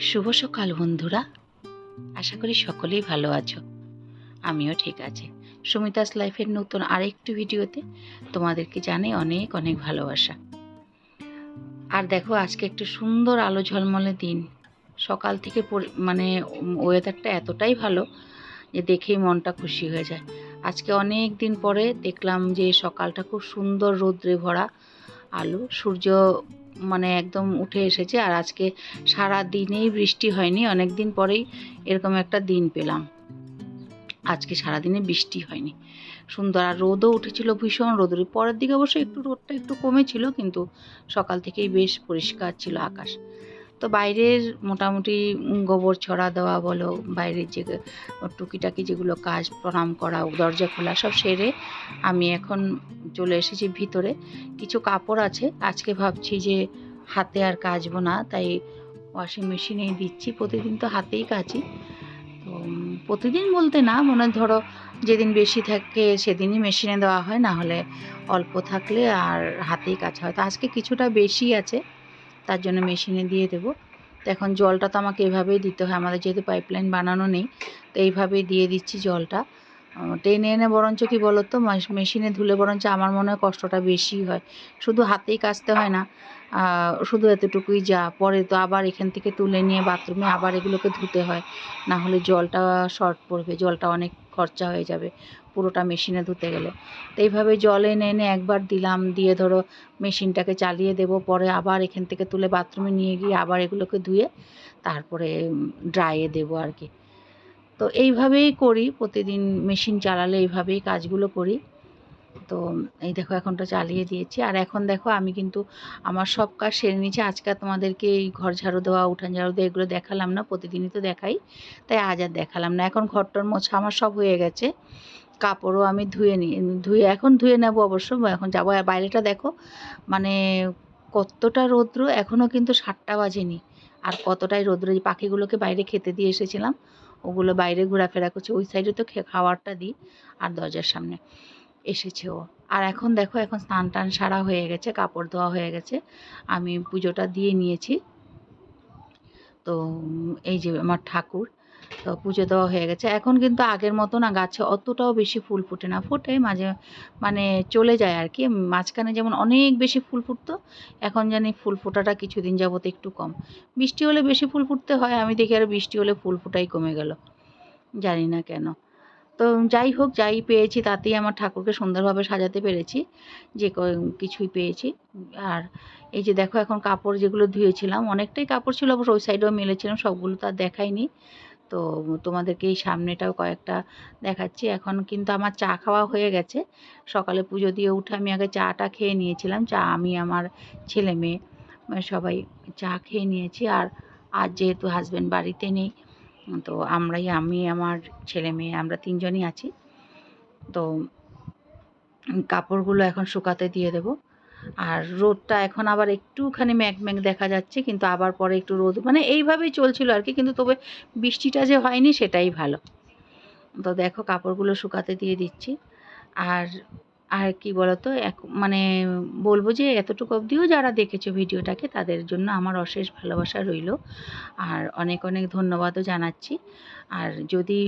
শুভ সকাল, বন্ধুরা। আশা করি সকলেই ভালো আছো। আমিও ঠিক আছি। সুমিতাস লাইফের নতুন আরেকটি ভিডিওতে তোমাদেরকে জানে অনেক অনেক ভালোবাসা। আর দেখো, আজকে একটু সুন্দর আলো ঝলমলে দিন। সকাল থেকে মানে ওয়েদারটা এতটাই ভালো যে দেখেই মনটা খুশি হয়ে যায়। আজকে অনেক দিন পরে দেখলাম যে সকালটা খুব সুন্দর রৌদ্রে ভরা আলো। সূর্য মানে একদম উঠে এসেছে আর আজকে সারা দিনেই বৃষ্টি হয়নি অনেক দিন পরেই এরকম একটা দিন পেলাম। আজকে সারাদিনে বৃষ্টি হয়নি। সুন্দর, আর রোদও উঠেছিল ভীষণ রোদ পরের দিকে অবশ্য একটু রোদটা একটু কমেছিল, কিন্তু সকাল থেকেই বেশ পরিষ্কার ছিল আকাশ। তো বাইরের মোটামুটি গোবর ছড়া দেওয়া বলো, বাইরের যে টুকিটাকি যেগুলো কাজ, প্রণাম করা, দরজা খোলা, সব সেরে আমি এখন চলে এসেছি ভিতরে। কিছু কাপড় আছে, আজকে ভাবছি যে হাতে আর কাচবো না, তাই ওয়াশিং মেশিনেই দিচ্ছি, প্রতিদিন তো হাতেই কাচি। তো প্রতিদিন বলতে না, মনে ধরো যেদিন বেশি থাকে সেদিনই মেশিনে দেওয়া হয়, না হলে অল্প থাকলে আর হাতেই কাচা হয়। তো আজকে কিছুটা বেশি আছে। তার জন্য মেশিনে দিয়ে দেবো। তো এখন জলটা তো আমাকে এভাবেই দিতে হয়, আমাদের যেহেতু পাইপলাইন বানানো নেই, তো এইভাবেই দিয়ে দিচ্ছি জলটা। টেনে এনে বরঞ্চ কি বলো তো মেশিনে ধুলে বরঞ্চ আমার মনে হয় কষ্টটা বেশি হয়। শুধু হাতেই কাচতে হয় না শুধু এতটুকুই যা, পরে তো আবার এখান থেকে তুলে নিয়ে বাথরুমে আবার এগুলোকে ধুতে হয়। না হলে জলটা শর্ট পড়বে, জলটা অনেক খরচা হয়ে যাবে। পুরোটা মেশিনে ধুতে গেলে। তো এইভাবে জল এনে এনে একবার দিলাম, দিয়ে ধরো মেশিনটাকে চালিয়ে দেবো, পরে আবার এখান থেকে তুলে বাথরুমে নিয়ে গিয়ে আবার এগুলোকে ধুয়ে তারপরে ড্রাইয়ে দেবো আর কি। তো এইভাবেই করি, প্রতিদিন মেশিন চালালে এইভাবেই কাজগুলো করি। তো এই দেখো এখনটা চালিয়ে দিয়েছি। আর এখন দেখো আমি কিন্তু আমার সব কাজ সেরে নিয়েছি। আজকে তোমাদেরকে এই ঘর ঝাড়ু দেওয়া, উঠান ঝাড়ু দেওয়া এগুলো দেখালাম না, প্রতিদিনই তো দেখাই। তাই আজ আর দেখালাম না। এখন ঘরটার মোছা আমার সব হয়ে গেছে। কাপড়ও আমি ধুয়ে নিই ধুয়ে এখন ধুয়ে নেব অবশ্য এখন যাব। আর বাইরেটা দেখো মানে কতটা রৌদ্র এখনও কিন্তু সাতটা বাজেনি। আর কতটাই রৌদ্র, এই পাখিগুলোকে বাইরে খেতে দিয়ে এসেছিলাম, ওগুলো বাইরে ঘোরাফেরা করছে, ওই সাইডে তো খে- খাবারটা দিই, আর দরজার সামনে এসেছে ও। আর এখন দেখো, এখন স্নান টান সারা হয়ে গেছে, কাপড় ধোয়া হয়ে গেছে, আমি পুজোটা দিয়ে নিয়েছি। তো এই যে আমার ঠাকুর তো পুজো দেওয়া হয়ে গেছে। এখন কিন্তু আগের মতো না, গাছে অতটাও বেশি ফুল ফুটে না। ফোটে মাঝে মানে চলে যায় আর কি। মাঝখানে যেমন অনেক বেশি ফুল ফুটতো, এখন জানি ফুল ফোটাটা কিছুদিন যাবত একটু কম। বৃষ্টি হলে বেশি ফুল ফুটতে হয়, আমি দেখি আর বৃষ্টি হলে ফুল ফোটাই কমে গেল। জানি না কেন। তো যাই হোক, যাই পেয়েছি তাতেই আমার ঠাকুরকে সুন্দরভাবে সাজাতে পেরেছি, যে কিছুই পেয়েছি। আর এই যে দেখো, এখন কাপড় যেগুলো ধুয়েছিলাম, অনেকটাই কাপড় ছিল, অবশ্য ওই সাইডেও মেলেছিলাম, সবগুলো তো আর দেখাইনি। তো তোমাদেরকে এই সামনেটাও কয়েকটা দেখাচ্ছি। এখন কিন্তু আমার চা খাওয়া হয়ে গেছে। সকালে পুজো দিয়ে উঠে আমি আগে চাটা খেয়ে নিয়েছিলাম। চা আমি আমার ছেলে মেয়ে মানে সবাই চা খেয়ে নিয়েছি। আর আজ যেহেতু হাজব্যান্ড বাড়িতে নেই, তো আমরাই, আমি, আমার ছেলে মেয়ে, আমরা তিনজনই আছি। তো কাপড়গুলো এখন শুকাতে দিয়ে দেব। আর রোদটা এখন আবার একটুখানি ম্যাগ ম্যাগ দেখা যাচ্ছে, কিন্তু আবার পরে একটু রোদ মানে এইভাবেই চলছিল আর কি, কিন্তু তবে বৃষ্টিটা যে হয়নি সেটাই ভালো। তো দেখো কাপড়গুলো শুকাতে দিয়ে দিচ্ছি। আর আর কি বলতো, এক মানে বলব যে এতটুকু অবধিও যারা দেখেছ ভিডিওটাকে তাদের জন্য আমার অশেষ ভালোবাসা রইল। আর অনেক অনেক ধন্যবাদও জানাচ্ছি। আর যদি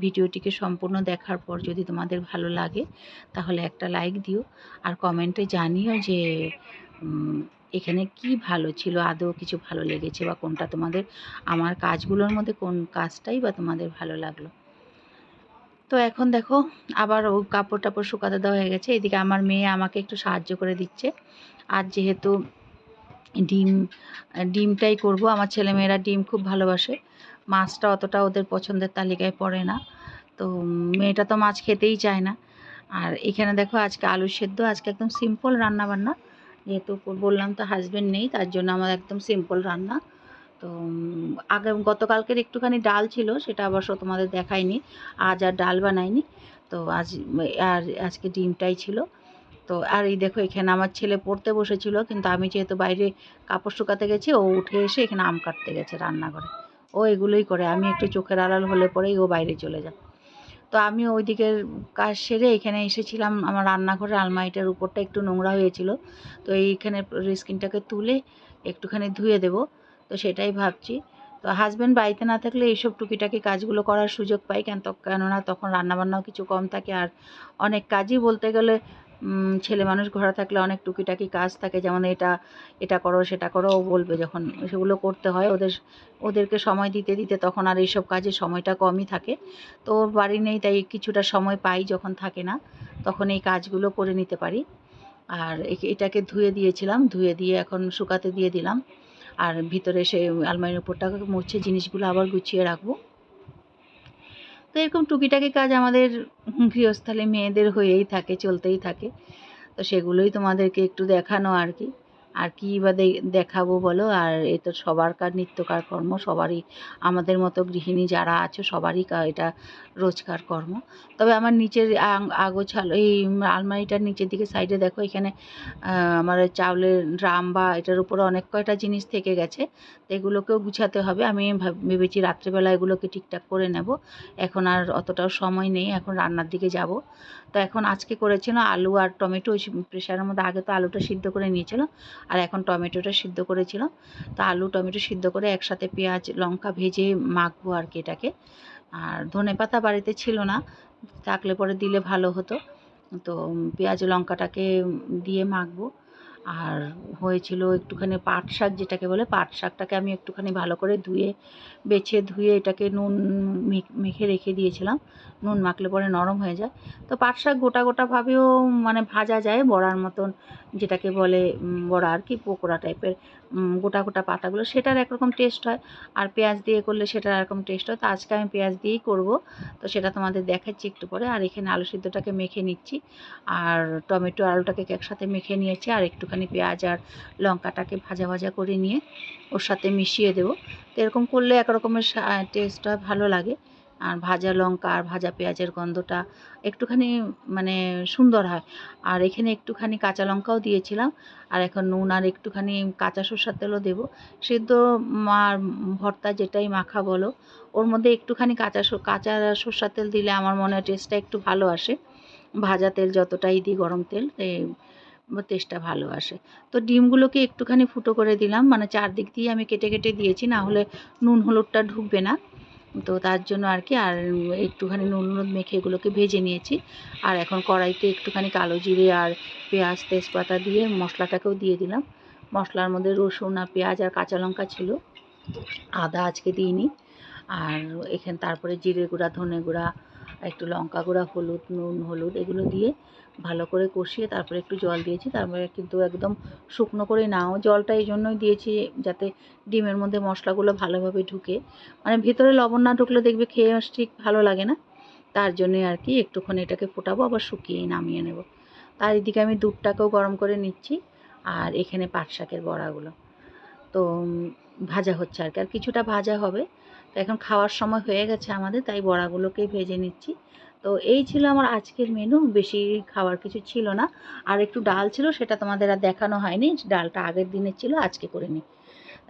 ভিডিওটিকে সম্পূর্ণ দেখার পর যদি তোমাদের ভালো লাগে, তাহলে একটা লাইক দিও। আর কমেন্টে জানিও যে এখানে কি ভালো ছিল, আদৌ কিছু ভালো লেগেছে বা কোনটা তোমাদের, আমার কাজগুলোর মধ্যে কোন কাজটাই বা তোমাদের ভালো লাগল। তো এখন দেখো, আবার ও কাপড় টাপড় শুকাতে দেওয়া হয়ে গেছে। এদিকে আমার মেয়ে আমাকে একটু সাহায্য করে দিচ্ছে। আর যেহেতু ডিম, ডিমটাই করব, আমার ছেলেমেয়েরা ডিম খুব ভালোবাসে। মাছটা অতটা ওদের পছন্দের তালিকায় পড়ে না। তো মেয়েটা তো মাছ খেতেই চায় না। আর এখানে দেখো, আজকে আলু সেদ্ধ, আজকে একদম সিম্পল রান্না বান্না যেহেতু বললাম তো হাজবেন্ড নেই, তার জন্য আমার একদম সিম্পল রান্না। তো আগে গতকালকের একটুখানি ডাল ছিল, সেটা অবশ্য তোমাদের দেখাইনি। আজ আর ডাল বানাইনি। তো আজ, আর আজকে ডিমটাই ছিল। তো, আর এই দেখো, এখানে আমার ছেলে পড়তে বসেছিল, কিন্তু আমি যেহেতু বাইরে কাপড় শুকাতে গেছি, ও উঠে এসে এখানে আম কাটতে গেছে রান্নাঘরে। ও এগুলোই করে, আমি একটু চোখের আড়াল হলে পরেই ও বাইরে চলে যায়। তো আমি ওই দিকের কাজ সেরে এখানে এসেছিলাম, আমার রান্নাঘরের আলমারিটার উপরটা একটু নোংরা হয়েছিল। তো এইখানে স্ক্রিনটাকে তুলে একটুখানি ধুয়ে দেবো। তো সেটাই ভাবছি। তো হাজব্যান্ড বাড়িতে না থাকলে এইসব টুকিটাকি কাজগুলো করার সুযোগ পাই কেন কেননা তখন রান্নাবান্নাও কিছু কম থাকে আর অনেক কাজই বলতে গেলে ছেলে মানুষ ঘরে থাকলে অনেক টুকিটাকি কাজ থাকে। যেমন এটা এটা করো, সেটা করো বলবে যখন সেগুলো করতে হয় ওদের, ওদেরকে সময় দিতে দিতে তখন আর এইসব কাজে সময়টা কমই থাকে। তো বাড়ি নেই তাই কিছুটা সময় পাই যখন থাকে না, তখন এই কাজগুলো করে নিতে পারি। আর এটাকে ধুয়ে দিয়েছিলাম, ধুয়ে দিয়ে এখন শুকাতে দিয়ে দিলাম। আর ভিতরে সে আলমারির ওপরটা মুছে জিনিসগুলো আবার গুছিয়ে রাখব। তো এরকম টুকিটাকি কাজ আমাদের গৃহস্থলে মেয়েদের হয়েই থাকে, চলতেই থাকে। তো সেগুলোই তোমাদেরকে একটু দেখানো আর কি। আর কী বা দেখাবো বলো? আর এ তো সবারকার নিত্যকার কর্ম, সবারই, আমাদের মতো গৃহিণী যারা আছে, সবারই এটা রোজকার কর্ম। তবে আমার নিচের আগোছাল, এই আলমারিটার নিচের দিকে সাইডে দেখো, এখানে আমার চাউলের ড্রাম বা এটার উপরে অনেক কয়টা জিনিস থেকে গেছে, তো এগুলোকেও গুছাতে হবে। আমি ভাব- ভেবেছি রাত্রেবেলা এগুলোকে ঠিকঠাক করে নেব। এখন আর অতটাও সময় নেই, এখন রান্নার দিকে যাব। তো এখন আজকে করেছিল আলু আর টমেটো প্রেশারের মধ্যে আগে তো আলুটা সিদ্ধ করে নিয়েছিল। আর এখন টমেটোটা সিদ্ধ করেছিলাম। তো আলু, টমেটো সিদ্ধ করে একসাথে পেঁয়াজ, লঙ্কা ভেজে মাখবো আর কি এটাকে। আর ধনে পাতা বাড়িতে ছিল না, থাকলে পরে দিলে ভালো হতো। তো পেঁয়াজ, লঙ্কাটাকে দিয়ে মাখবো। আর হয়েছিল একটুখানি পাট শাক, যেটাকে বলে পাট শাকটাকে আমি একটুখানি ভালো করে ধুয়ে, বেছে ধুয়ে এটাকে নুন মেখ- রেখে দিয়েছিলাম। নুন মাখলে পরে নরম হয়ে যায়। তো পাট শাক গোটা গোটাভাবেও মানে ভাজা যায় বড়ার মতন, যেটাকে বলে বড়া আর কি, পকোড়া টাইপের গোটা গোটা পাতাগুলো। সেটার একরকম টেস্ট হয়। আর পেঁয়াজ দিয়ে করলে সেটার একরকম টেস্ট হয়। তো আজকে আমি পেঁয়াজ দিয়েই করব। তো সেটা তোমাদের দেখাচ্ছি একটু পরে। আর এখানে আলু সিদ্ধটাকে মেখে নিচ্ছি। আর টমেটো, আলুটাকে একসাথে মেখে নিয়েছি। আর একটুখানি পেঁয়াজ আর লঙ্কাটাকে ভাজা ভাজা করে নিয়ে ওর সাথে মিশিয়ে দেবো। তো এরকম করলে এক রকমের টেস্টটা ভালো লাগে। আর ভাজা লঙ্কা আর ভাজা পেঁয়াজের গন্ধটা একটুখানি মানে সুন্দর হয়। আর এখানে একটুখানি কাঁচা লঙ্কাও দিয়েছিলাম। আর এখন নুন আর একটুখানি কাঁচা সর্ষার তেলও দেবো। সেদ্ধ মার ভর্তা যেটাই মাখা বলো, ওর মধ্যে একটুখানি কাঁচা কাঁচা সর্ষার তেল দিলে আমার মনে হয় টেস্টটা একটু ভালো আসে। ভাজা তেল যতটাই দিই গরম তেল টেস্টটা ভালো আসে। তো ডিমগুলোকে একটুখানি ফুটো করে দিলাম। মানে চারদিক দিয়ে আমি কেটে কেটে দিয়েছি, না হলে নুন হলুদটা ঢুকবে না। তো তার জন্য আর কি, আর একটুখানি নুন হলুদ মেখে এগুলোকে ভেজে নিয়েছি। আর এখন কড়াইতে একটুখানি কালো জিরে আর পেঁয়াজ, তেজপাতা দিয়ে মশলাটাকেও দিয়ে দিলাম। মশলার মধ্যে রসুন আর পেঁয়াজ আর কাঁচা লঙ্কা ছিল। আদা আজকে দিইনি। আর এখানে, তারপরে জিরে গুঁড়া, ধনে গুঁড়া একটু লঙ্কা গুঁড়া, হলুদ, নুন, হলুদ এগুলো দিয়ে ভালো করে কষিয়ে তারপরে একটু জল দিয়েছি। তারপরে কিন্তু একদম শুকনো করে নাও। জলটা এই জন্যই দিয়েছি যাতে ডিমের মধ্যে মশলাগুলো ভালোভাবে ঢুকে। মানে ভেতরে লবণ না ঢুকলে দেখবে খেয়ে ঠিক ভালো লাগে না। তার জন্যে আর কি একটুখানি এটাকে ফোটাবো, আবার শুকিয়ে নামিয়ে নেব। তার এদিকে আমি দুধটাকেও গরম করে নিচ্ছি। আর এখানে পাট শাকের বড়াগুলো। তো ভাজা হচ্ছে আর কি। আর কিছুটা ভাজা হবে। তো এখন খাওয়ার সময় হয়ে গেছে আমাদের, তাই বড়াগুলোকেই ভেজে নিচ্ছি। তো এই ছিল আমার আজকের মেনু বেশি খাওয়ার কিছু ছিল না। আর একটু ডাল ছিল, সেটা তোমাদের আর দেখানো হয়নি। ডালটা আগের দিনের ছিল, আজকে করে নিই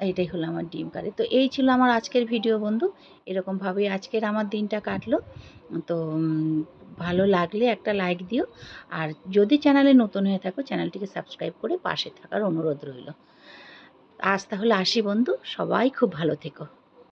এইটাই হলো আমার ডিম কারি। তো এই ছিল আমার আজকের ভিডিও বন্ধু। এরকমভাবেই আজকের আমার দিনটা কাটলো। তো ভালো লাগলে একটা লাইক দিও। আর যদি চ্যানেলে নতুন হয়ে থাকো চ্যানেলটিকে সাবস্ক্রাইব করে পাশে থাকার অনুরোধ রইল। আজ তাহলে আসি বন্ধু। সবাই খুব ভালো থেকো।